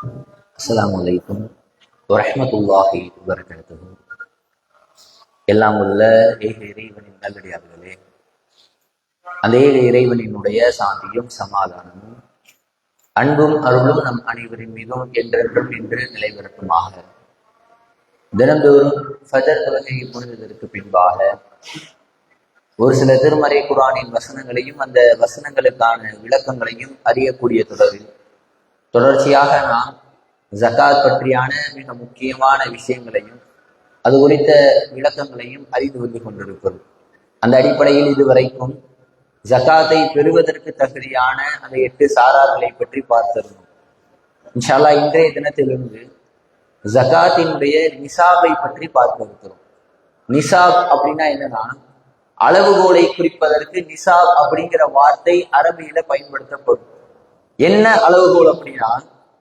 அஸ்லாம் வலைக்கும் வரமத்துல்லாஹி வபரகாத்துஹு. எல்லாம் உள்ள ஏக இறைவனின் நல்லடியார்களே அதே இறைவனினுடைய சாந்தியும் சமாதானமும் அன்பும் அருளும் நம் அனைவரின் மீதும் என்றென்றும் இன்று நிலைபெறட்டுமாக தினந்தோறும் ஃபஜர் தொழுகை புனிதற்கு பின்பாக ஒரு சில திருமறை குரானின் வசனங்களையும் அந்த வசனங்களுக்கான விளக்கங்களையும் அறியக்கூடிய தொடரில் தொடர்ச்சியாக நாம் ஜகாத் பற்றியான மிக முக்கியமான விஷயங்களையும் அது குறித்த விளக்கங்களையும் அறிந்து வந்து கொண்டிருக்கிறோம். அந்த அடிப்படையில் இதுவரைக்கும் ஜகாத்தை பெறுவதற்கு தகுதியான அந்த எட்டு சாரார்களை பற்றி பார்த்திருந்தோம். இன்ஷால்லா இன்றைய தினத்திலிருந்து ஜகாத்தினுடைய நிசாபை பற்றி பார்க்க இருக்கிறோம். நிசாப் அப்படின்னா என்னன்னா அளவுகோலை குறிப்பதற்கு நிசாப் அப்படிங்கிற வார்த்தை அரபியில பயன்படுத்தப்படும். என்ன அளவுகோல் அப்படின்னா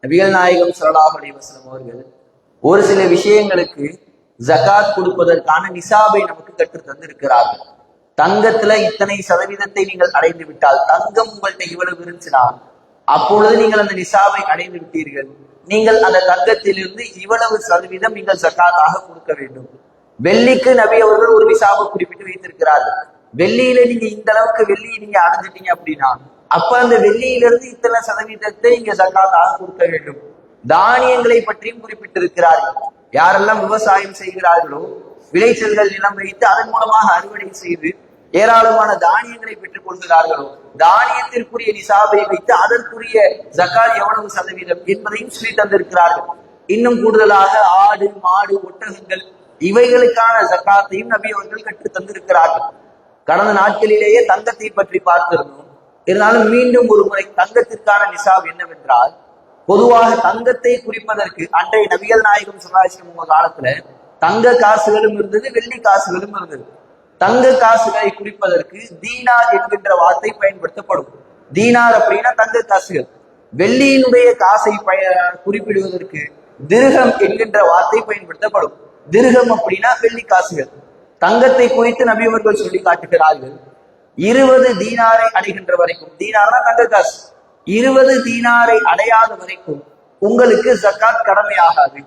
நபிகள் நாயகம் ஸல்லல்லாஹு அலைஹி அவர்கள் ஒரு சில விஷயங்களுக்கு ஜகாத் கொடுப்பதற்கான நிசாபை நமக்கு கற்றுத் தந்திருக்கிறார்கள். தங்கத்துல இத்தனை சதவீதத்தை நீங்கள் அடைந்து விட்டால் தங்கம் உங்கள்கிட்ட இவ்வளவு இருந்துச்சுன்னா அப்பொழுது நீங்கள் அந்த நிசாவை அடைந்து விட்டீர்கள். நீங்கள் அந்த தங்கத்திலிருந்து இவ்வளவு சதவீதம் நீங்கள் ஜக்காத்தாக கொடுக்க வேண்டும். வெள்ளிக்கு நபி அவர்கள் ஒரு நிசாபை குறிப்பிட்டு வைத்திருக்கிறார்கள். வெள்ளியில நீங்க இந்த அளவுக்கு வெள்ளியை நீங்க அடைஞ்சிட்டீங்க அப்படின்னா அப்ப அந்த வெள்ளியிலிருந்து இத்தனை சதவீதத்தை இங்க சக்காத்தாக கொடுக்க வேண்டும். தானியங்களை பற்றியும் குறிப்பிட்டிருக்கிறார்கள். யாரெல்லாம் விவசாயம் செய்கிறார்களோ விளைச்சல்கள் நிலம் வைத்து அதன் மூலமாக அறுவடை செய்து ஏராளமான தானியங்களை பெற்றுக் கொள்கிறார்களோ தானியத்திற்குரிய நிசாபை வைத்து அதற்குரிய ஜக்காத் எவ்வளவு சதவீதம் என்பதையும் சொல்லி தந்திருக்கிறார்கள். இன்னும் கூடுதலாக ஆடு மாடு ஒட்டகங்கள் இவைகளுக்கான ஜக்காத்தையும் நபி அவர்கள் கற்றுத் தந்திருக்கிறார்கள். கடந்த நாட்களிலேயே தங்கத்தை பற்றி பார்த்திருந்தோம். இருந்தாலும் மீண்டும் ஒரு முறை தங்கத்திற்கான நிசாப் என்னவென்றால் பொதுவாக தங்கத்தை குறிப்பதற்கு அன்றைய நபிகள் நாயகம் சதாசிவம் உங்க காலத்துல தங்க காசுகளும் இருந்தது வெள்ளி காசுகளும் இருந்தது. தங்க காசுகளை குறிப்பதற்கு தீனார் என்கின்ற வார்த்தை பயன்படுத்தப்படும். தீனார் அப்படின்னா தங்க காசுகள். வெள்ளியினுடைய காசை பய குறிப்பிடுவதற்கு திருகம் என்கின்ற வார்த்தை பயன்படுத்தப்படும். திருகம் அப்படின்னா வெள்ளி காசுகள். தங்கத்தை குறித்து நபியவர்கள் சொல்லி காட்டுகிறார்கள் இருபது தீனாரை அடைகின்ற வரைக்கும் தீனார்னா தங்க காசு. இருபது தீனாரை அடையாத வரைக்கும் உங்களுக்கு ஜக்காத் கடமையாகாது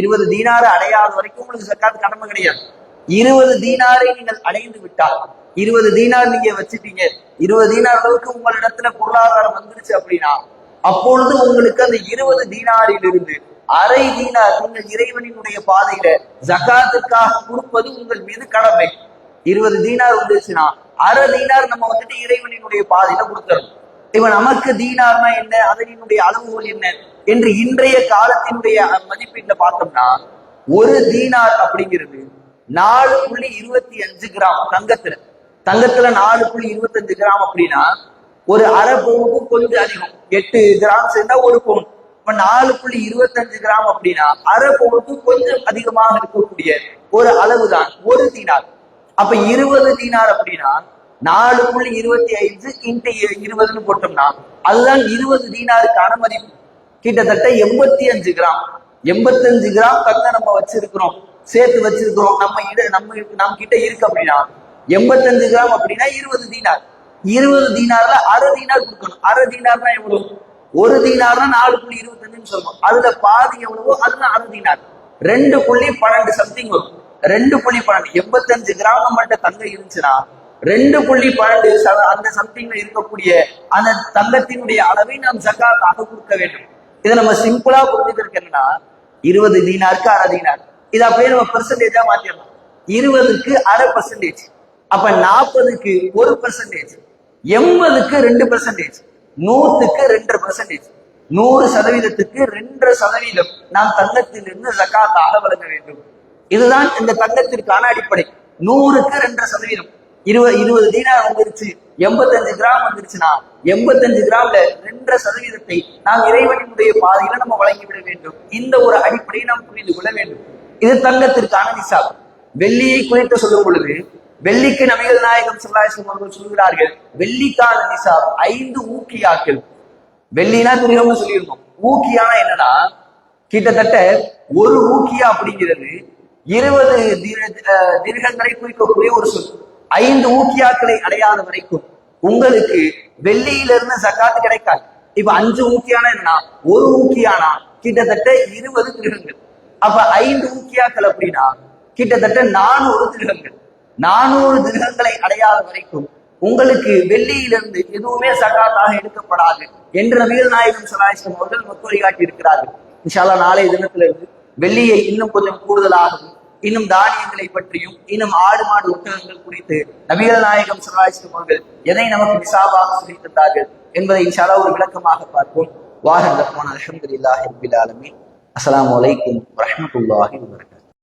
இருபது தீனாரை அடையாத வரைக்கும் உங்களுக்கு ஜக்காத் கடமை கிடையாது. இருபது தீனாரை நீங்கள் அடைந்து விட்டால் இருபது தீனார் நீங்க வச்சுட்டீங்க இருபது தீனார் அளவுக்கு உங்களிடத்துல பொருளாதாரம் வந்துருச்சு அப்படின்னா அப்பொழுது உங்களுக்கு அந்த இருபது தீனாரிலிருந்து அரை தீனார் நீங்கள் இறைவனினுடைய பாதையில ஜக்காத்துக்காக கொடுப்பது உங்கள் மீது கடமை. இருபது தீனார் வந்துச்சுன்னா அரை தீனார் நம்ம வந்துட்டு இறைவனினுடைய பாதையில கொடுத்துறோம் இவன் நமக்கு தீனார்னா என்ன? அதனினுடைய அளவுகோல் என்ன? என்று இன்றைய காலத்தினுடைய மதிப்பீட்டுல பார்த்தோம்னா ஒரு தீனார் அப்படிங்கிறது நாலு புள்ளி இருபத்தி அஞ்சு கிராம் தங்கத்துல. தங்கத்துல நாலு புள்ளி இருபத்தி அஞ்சு கிராம் அப்படின்னா ஒரு அரை பவுனுக்கும் கொஞ்சம் அதிகம். எட்டு கிராம் சேர்ந்தா ஒரு பவுன். இப்ப நாலு புள்ளி இருபத்தஞ்சு கிராம் அப்படின்னா அரை பவுனுக்கு கொஞ்சம் அதிகமாக இருக்கக்கூடிய ஒரு அளவுதான் ஒரு தீனார். அப்ப இருபது தீனார் அப்படின்னா நாலு புள்ளி இருபத்தி ஐந்து இன்ட்டு இருபதுன்னு போட்டோம்னா அதுதான் இருபது தீனாருக்கான மதிப்பு. கிட்டத்தட்ட எண்பத்தி அஞ்சு கிராம். எண்பத்தஞ்சு கிராம் தங்க நம்ம வச்சிருக்கிறோம். சேர்த்து வச்சிருக்கிறோம். நம்ம இட நம்ம நம்ம கிட்ட இருக்கு அப்படின்னா எண்பத்தஞ்சு கிராம் அப்படின்னா இருபது தீனார். இருபது தீனார்ல அரை தீனார் கொடுக்கணும். அரை தீனார்னா எவ்வளவு? ஒரு தீனார்னா நாலு புள்ளி இருபத்தஞ்சுன்னு சொல்லுவோம் அதுல பாதி எவ்வளவோ அதுதான் அரை தீனார். ரெண்டு புள்ளி பன்னெண்டு சம்திங் வரும். ரெண்டு புள்ளி பன்னெண்டு எண்பத்தஞ்சு கிராம் மட்டும் தங்கம் இருந்துச்சுன்னா ரெண்டு புள்ளி பன்னெண்டு ச- அந்த சம்திங்ல இருக்கக்கூடிய அந்த தங்கத்தினுடைய அளவை நாம் ஜக்காத்தாக கொடுக்க வேண்டும். இதை நம்ம சிம்பிளா புரிஞ்சுக்கிறதுக்கு என்னன்னா இருபது தீனாருக்கு அரை தீனார். இதை அப்படியே நம்ம பெர்சன்டேஜா மாத்திடலாம் இருபதுக்கு அரை பர்சன்டேஜ் அப்ப நாற்பதுக்கு ஒரு பர்சன்டேஜ் எண்பதுக்கு ரெண்டு பர்சன்டேஜ் நூத்துக்கு ரெண்டரை பர்சன்டேஜ் நூறு சதவீதத்துக்கு ரெண்டரை சதவீதம். நாம் தங்கத்திலிருந்து ஜக்காத்தாக வழங்க வேண்டும். இதுதான் இந்த தங்கத்திற்கான அடிப்படை. நூறுக்கு ரெண்டரை சதவீதம். இருபது இருபது தீனார் வந்துருச்சு. எண்பத்தஞ்சு கிராம் வந்துருச்சுன்னா எண்பத்தஞ்சு கிராம்ல ரெண்டரை சதவீதத்தை நாம் இறைவனினுடைய பாதையில நம்ம வழங்கிவிட வேண்டும். இந்த ஒரு அடிப்படையை நாம் புரிந்து கொள்ள வேண்டும். இது தங்கத்திற்கான நிசாப். வெள்ளியை குறித்து சொல்லும் பொழுது வெள்ளிக்கு நபிகள் நாயகம் சொல்லாசம் அவர்கள் சொல்கிறார்கள் வெள்ளிக்கான நிசாப் ஐந்து ஊக்கியாக்கள். வெள்ளினா தெரியாம சொல்லியிருந்தோம். ஊக்கியானா என்னன்னா கிட்டத்தட்ட ஒரு ஊக்கியா அப்படிங்கிறது இருபது திருகங்களை குறிக்கக்கூடிய ஒரு சொல். ஐந்து ஊக்கியாக்களை அடையாத வரைக்கும் உங்களுக்கு வெள்ளியிலிருந்து சக்காத்து கிடைக்காது. இப்ப அஞ்சு ஊக்கியானா என்ன ஒரு ஊக்கியானா கிட்டத்தட்ட இருபது திருகங்கள். அப்ப ஐந்து ஊக்கியாக்கள் அப்படின்னா கிட்டத்தட்ட நானூறு திருகங்கள். நானூறு திருகங்களை அடையாத வரைக்கும் உங்களுக்கு வெள்ளியிலிருந்து எதுவுமே சகாத்தாக எடுக்கப்படாது என்று நபிகள் நாயகம் சலாஹம் அவர்கள் முத்துரை காட்டி இருக்கிறார்கள் இன்ஷால்லா நாளைய தினத்திலிருந்து வெள்ளியை இன்னும் கொஞ்சம் கூடுதலாகவும் இன்னும் தானியங்களை பற்றியும் இன்னும் ஆடு மாடு ஒட்டகங்கள் குறித்து நபிகள் நாயகம் சலாஹம் அவர்கள் எதை நமக்கு விசாபாக சொல்லித்தந்தார்கள் என்பதை இன்ஷாலா ஒரு விளக்கமாக பார்ப்போம். வாஹர் தப்பான் அலமதுல்லாஹி ரபில் ஆலமீன். அஸ்லாம் வலைக்கும் வரமத்துல்லாஹி வபரகாத்துஹு